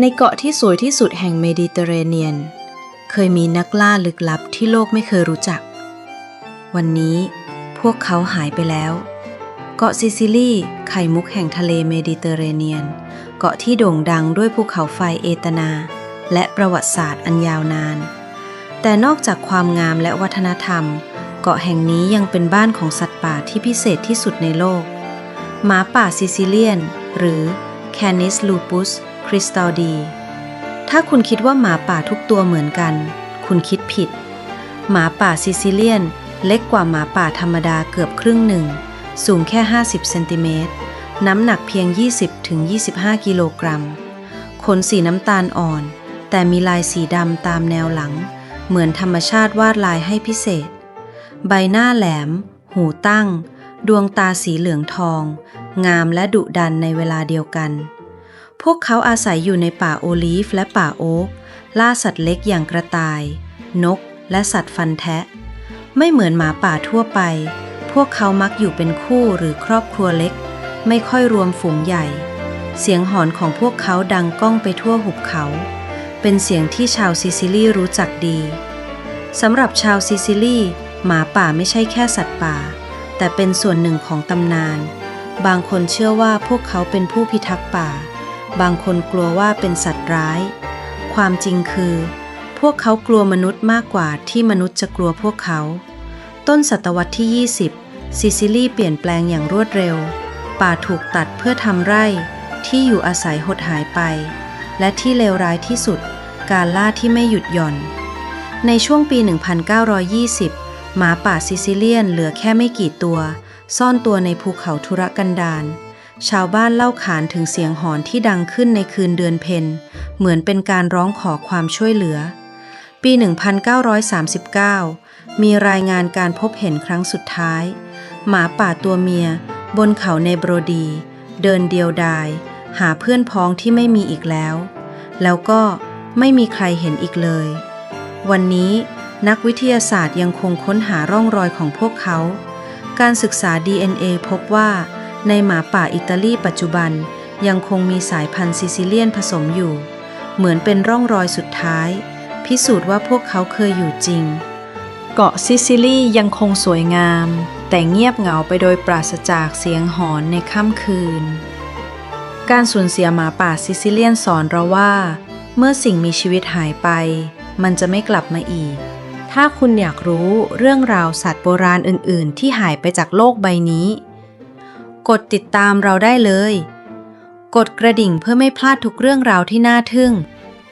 ในเกาะที่สวยที่สุดแห่งเมดิเตอร์เรเนียน เคยมีนักล่าลึกลับที่โลกไม่เคยรู้จัก วันนี้พวกเขาหายไปแล้ว เกาะซิซิลีไข่มุกแห่งทะเลเมดิเตอร์เรเนียน เกาะที่โด่งดังด้วยภูเขาไฟเอตนา และประวัติศาสตร์อันยาวนาน แต่นอกจากความงามและวัฒนธรรม เกาะแห่งนี้ยังเป็นบ้านของสัตว์ป่าที่พิเศษที่สุดในโลก หมาป่าซิซิเลียน หรือ Canis lupus cristaldii ถ้าคุณคิดว่าหมาป่าทุกตัวเหมือนกัน คุณคิดผิด หมาป่าซิซิเลียน เล็กกว่าหมาป่าธรรมดาเกือบครึ่งหนึ่ง สูงแค่ 50 เซนติเมตร น้ำหนักเพียง 20-25 กิโลกรัม ขนสีน้ำตาลอ่อน แต่มีลายสีดำตามแนวหลัง เหมือนธรรมชาติวาดลายให้พิเศษ ใบหน้าแหลม หูตั้ง ดวงตาสีเหลืองทอง งามและดุดันในเวลาเดียวกัน พวกเขาอาศัยอยู่ในป่าโอลีฟและป่าโอ๊กล่าสัตว์เล็กอย่างกระต่าย นก และสัตว์ฟันแทะ ไม่เหมือนหมาป่าทั่วไป พวกเขามักอยู่เป็นคู่หรือครอบครัวเล็ก ไม่ค่อยรวมฝูงใหญ่ เสียงหอนของพวกเขาดังก้องไปทั่วหุบเขา เป็นเสียงที่ชาวซิซิลีรู้จักดีสำหรับชาวซิซิลีหมาป่าไม่ใช่แค่สัตว์ป่า แต่เป็นส่วนหนึ่งของตำนาน บางคนเชื่อว่าพวกเขาเป็นผู้พิทักษ์ป่า บางคนกลัวว่าเป็นสัตว์ร้าย ความจริงคือ พวกเขากลัวมนุษย์มากกว่าที่มนุษย์จะกลัวพวกเขา ต้นศตวรรษที่ 20 ซิซิลีเปลี่ยนแปลงอย่างรวดเร็ว ป่าถูกตัดเพื่อทำไร่ ที่อยู่อาศัยหดหายไป และที่เลวร้ายที่สุด การล่าที่ไม่หยุดหย่อน ในช่วงปี 1920 หมาป่าซิซิเลียนเหลือแค่ไม่กี่ตัว ซ่อนตัวในภูเขาทุรกันดาร ชาวบ้านเล่าขานถึงเสียงหอนที่ดังขึ้นในคืนเดือนเพ็ญเหมือนเป็นการร้องขอความช่วยเหลือ ปี 1939 มีรายงานการพบเห็นครั้งสุดท้าย หมาป่าตัวเมีย บนเขาในโบรดี เดินเดียวดาย หาเพื่อนพ้องที่ไม่มีอีกแล้ว แล้วก็ไม่มีใครเห็นอีกเลย วันนี้นักวิทยาศาสตร์ยังคงค้นหาร่องรอยของพวกเขา การศึกษา DNA พบว่า ในหมาป่าอิตาลีปัจจุบันยังคงมีสายพันธุ์ซิซิเลียนผสมอยู่ เหมือนเป็นร่องรอยสุดท้าย พิสูจน์ว่าพวกเขาเคยอยู่จริง เกาะซิซิลียังคงสวยงาม แต่เงียบเหงาไปโดยปราศจากเสียงหอนในค่ำคืน การสูญเสียหมาป่าซิซิเลียนสอนเราว่า เมื่อสิ่งมีชีวิตหายไป มันจะไม่กลับมาอีก ถ้าคุณอยากรู้เรื่องราวสัตว์โบราณอื่น ๆ ที่หายไปจากโลกใบนี้ กดติดตามเราได้เลย กดกระดิ่งเพื่อไม่พลาดทุกเรื่องราวที่น่าทึ่ง